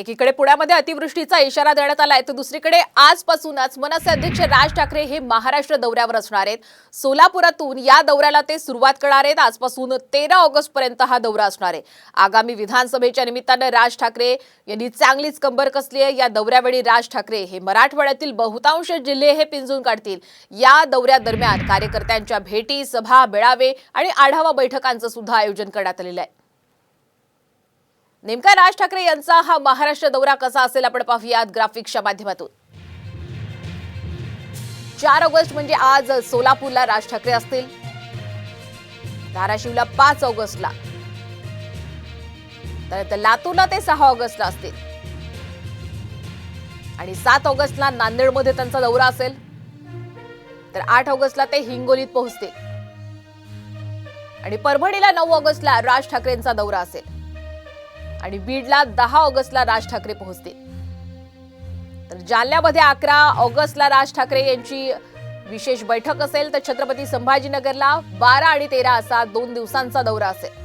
एकीकडे पुण्यामध्ये अतिवृष्टीचा इशारा देण्यात आलाय तर दुसरीकडे आजपासूनच मनसे अध्यक्ष राज ठाकरे हे महाराष्ट्र दौऱ्यावर असणार आहेत. सोलापुरातून या दौऱ्याला ते सुरुवात करणार आहेत. आजपासून तेरा ऑगस्ट पर्यंत हा दौरा असणार आहे. आगामी विधानसभेच्या निमित्तानं राज ठाकरे यांनी चांगलीच कंबर कसली आहे. या दौऱ्यावेळी राज ठाकरे हे मराठवाड्यातील बहुतांश जिल्हे हे पिंजून काढतील. या दौऱ्यादरम्यान कार्यकर्त्यांच्या भेटी सभा मेळावे आणि आढावा बैठकांचं सुद्धा आयोजन करण्यात आलेलं आहे. नेमका राज ठाकरे यांचा हा महाराष्ट्र दौरा कसा असेल आपण पाहूयात ग्राफिक्सच्या माध्यमातून. चार ऑगस्ट म्हणजे आज सोलापूरला राज ठाकरे असतील. धाराशिवला पाच ऑगस्टला. तर लातूरला ते सहा ऑगस्टला असतील. आणि सात ऑगस्टला नांदेडमध्ये त्यांचा दौरा असेल. तर आठ ऑगस्टला ते हिंगोलीत पोहोचतील. आणि परभणीला नऊ ऑगस्टला राज ठाकरेंचा दौरा असेल. आणि बीडला दहा ऑगस्टला राज ठाकरे पोहोचतील. तर जालन्यामध्ये अकरा ऑगस्टला राज ठाकरे यांची विशेष बैठक असेल तर छत्रपती संभाजीनगरला बारा आणि तेरा असा दोन दिवसांचा दौरा असेल.